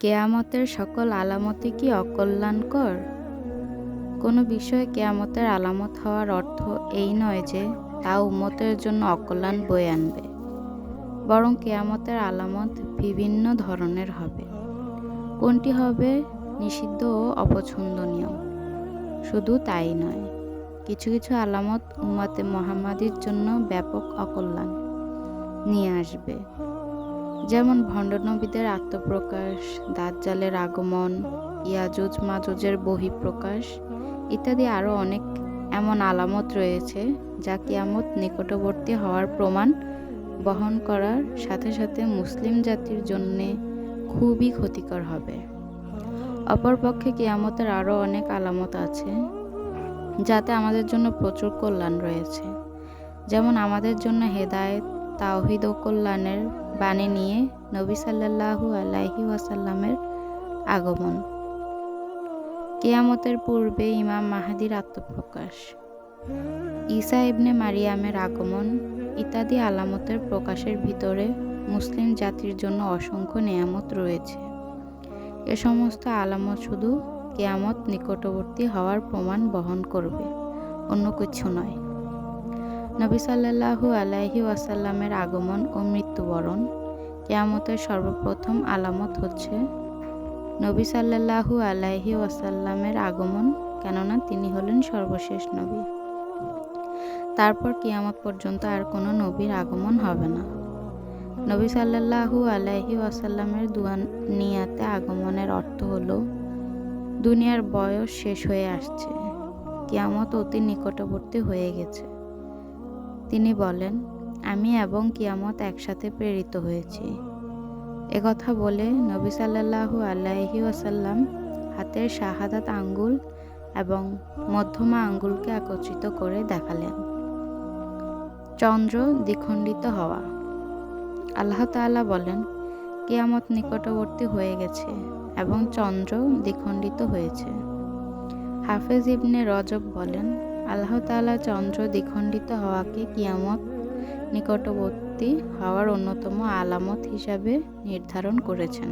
কেয়ামতের সকল আলামতই কি অকল্যাণকর? কোনো বিষয়ে কেয়ামতের আলামত হওয়ার অর্থ এই নয় যে তা উম্মতের জন্য অকল্যাণ বয়ে আনবে, বরং কেয়ামতের আলামত বিভিন্ন ধরনের হবে। কোনটি হবে? নিষিদ্ধ ও অপছন্দনীয়। শুধু তাই নয়, কিছু কিছু আলামত উম্মাতে মোহাম্মাদির জন্য ব্যাপক অকল্যাণ নিয়ে আসবে। যেমন ভণ্ডনবীদের আত্মপ্রকাশ, দাজ্জালের আগমন, ইয়াজুজ মাজুজের বহিঃপ্রকাশ ইত্যাদি আরও অনেক এমন আলামত রয়েছে যা কিয়ামত নিকটবর্তী হওয়ার প্রমাণ বহন করার সাথে সাথে মুসলিম জাতির জন্যে খুবই ক্ষতিকর হবে। অপরপক্ষে কিয়ামতের আরও অনেক আলামত আছে যাতে আমাদের জন্য প্রচুর কল্যাণ রয়েছে। যেমন আমাদের জন্য হেদায়েত তাওহিদ ও কল্যাণের বাণী নিয়ে নবী সাল্লাল্লাহু আলাইহি ওয়াসাল্লামের আগমন। কেয়ামতের পূর্বে ইমাম মাহাদির আত্মপ্রকাশ। ঈসা ইবনে মারিয়ামের আগমন ইত্যাদি আলামতের প্রকাশের ভিতরে মুসলিম জাতির জন্য অসংখ্য নেয়ামত রয়েছে। এ সমস্ত আলামত শুধু কেয়ামত নিকটবর্তী হওয়ার প্রমাণ বহন করবে, অন্য কিছু নয়। নবী সাল্লাল্লাহু আলাইহি ওয়াসাল্লামের আগমন ও মৃত্যুবরণ কেয়ামতের সর্বপ্রথম আলামত হচ্ছে নবী সাল্লাল্লাহু আলাইহি ওয়াসাল্লামের আগমন, কেননা তিনি হলেন সর্বশেষ নবী। তারপর কিয়ামত পর্যন্ত আর কোনো নবীর আগমন হবে না। নবী সাল্লাল্লাহু আলাইহি ওয়াসাল্লামের দুয়ানিয়াতে আগমনের অর্থ হলো, দুনিয়ার বয়স শেষ হয়ে আসছে, কিয়ামত অতি নিকটবর্তী হয়ে গেছে। তিনি বলেন, আমি এবং কিয়ামত একসাথে প্রেরিত হয়েছি। একথা বলে নবী সাল্লাল্লাহু আলাইহি ওয়াসাল্লাম হাতের শাহাদাত আঙ্গুল এবং মধ্যমা আঙ্গুলকে একত্রিত করে দেখালেন। চন্দ্র দ্বিখণ্ডিত হওয়া। আল্লাহ তাআলা বলেন, কিয়ামত নিকটবর্তী হয়ে গেছে এবং চন্দ্র দ্বিখণ্ডিত হয়েছে। হাফেজ ইবনে রজব বলেন আল্লাহ তাআলা চন্দ্র দ্বিখণ্ডিত হওয়াকে কিয়ামত নিকটবর্তী হওয়ার অন্যতম আলামত হিসাবে নির্ধারণ করেছেন।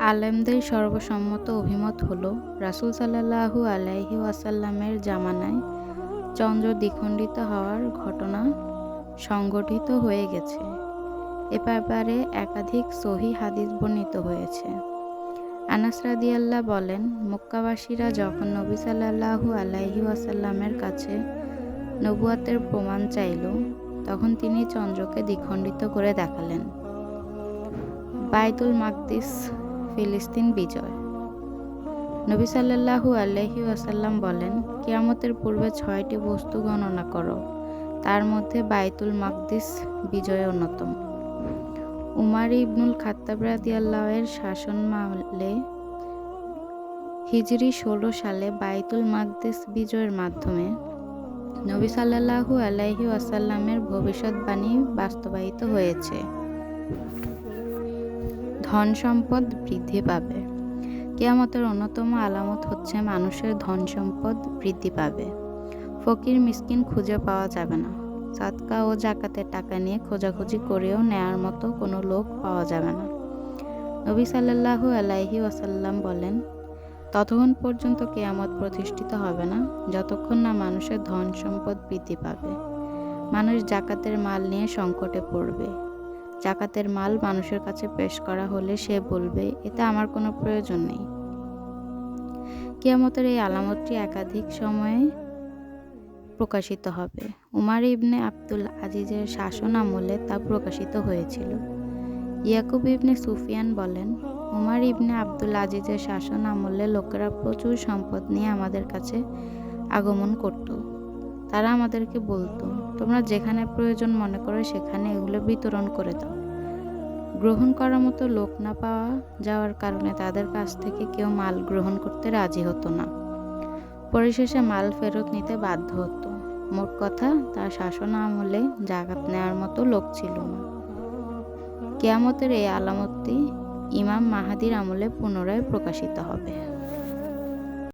আলেমদের সর্বসম্মত অভিমত হল, রাসুল সাল্লাহু আলাইহি ওয়াসাল্লামের জামানায় চন্দ্র দ্বিখণ্ডিত হওয়ার ঘটনা সংগঠিত হয়ে গেছে। এ ব্যাপারে একাধিক সহি হাদিস বর্ণিত হয়েছে। আনাস রাদিয়াল্লাহ বলেন, মক্কাবাসীরা যখন নবী সাল্লাহু আলাইহি ওয়াসাল্লামের কাছে নবুয়াতের প্রমাণ চাইল, তখন তিনি চন্দ্রকে দ্বিখণ্ডিত করে দেখালেন। বাইতুল মাকদিস, ফিলিস্তিন বিজয়। নবী সাল্লাহু আলহি ওয়াসাল্লাম বলেন, কিয়ামতের পূর্বে ছয়টি বস্তু গণনা করো। তার মধ্যে বাইতুল মাকদিস বিজয় অন্যতম। উমার ইবনুল খাত্তাব রাদিয়াল্লাহের শাসন মামলে হিজরি ষোলো সালে বাইতুল মাকদিস বিজয়ের মাধ্যমে নবী সাল্লাহু আলাইহি ওয়াসাল্লামের ভবিষ্যৎবাণী বাস্তবায়িত হয়েছে। ধন সম্পদ বৃদ্ধি পাবে। কেয়ামতের অন্যতম আলামত হচ্ছে মানুষের ধন সম্পদ বৃদ্ধি পাবে। ফকির, মিসকিন খুঁজে পাওয়া যাবে না। সাদকা ও জাকাতের টাকা নিয়ে খোঁজাখুঁজি করেও নেয়ার মতো কোনো লোক পাওয়া যাবে না। নবী সাল্লাহু আলাইহি ওয়াসাল্লাম বলেন, ততক্ষণ পর্যন্ত কেয়ামত প্রতিষ্ঠিত হবে না, যতক্ষণ না মানুষের ধন সম্পদ বৃদ্ধি পাবে। মানুষ জাকাতের মাল নিয়ে সংকটে পড়বে। জাকাতের মাল মানুষের কাছে পেশ করা হলে সে বলবে, এতে আমার কোনো প্রয়োজন নেই। কিয়ামতের এই আলামতটি একাধিক সময়ে প্রকাশিত হবে। উমার ইবনে আব্দুল আজিজের শাসন আমলে তা প্রকাশিত হয়েছিল। ইয়াকুব ইবনে সুফিয়ান বলেন, উমার ইবনে আব্দুল আজিজের শাসন আমলে লোকেরা প্রচুর সম্পদ নিয়ে আমাদের কাছে আগমন করত। তারা আমাদেরকে বলতো, তোমরা যেখানে প্রয়োজন মনে করো সেখানে এগুলো বিতরণ করে দাও। গ্রহণ করার মতো লোক না পাওয়া যাওয়ার কারণে তাদের কাছ থেকে কেউ মাল গ্রহণ করতে রাজি হতো না। পরিশেষে মাল ফেরত নিতে বাধ্য হতো। মোট কথা, তার শাসন আমলে জাগাত নেওয়ার মতো লোক ছিল না। কেয়ামতের এই আলামতটি ইমাম মাহাদির আমলে পুনরায় প্রকাশিত হবে।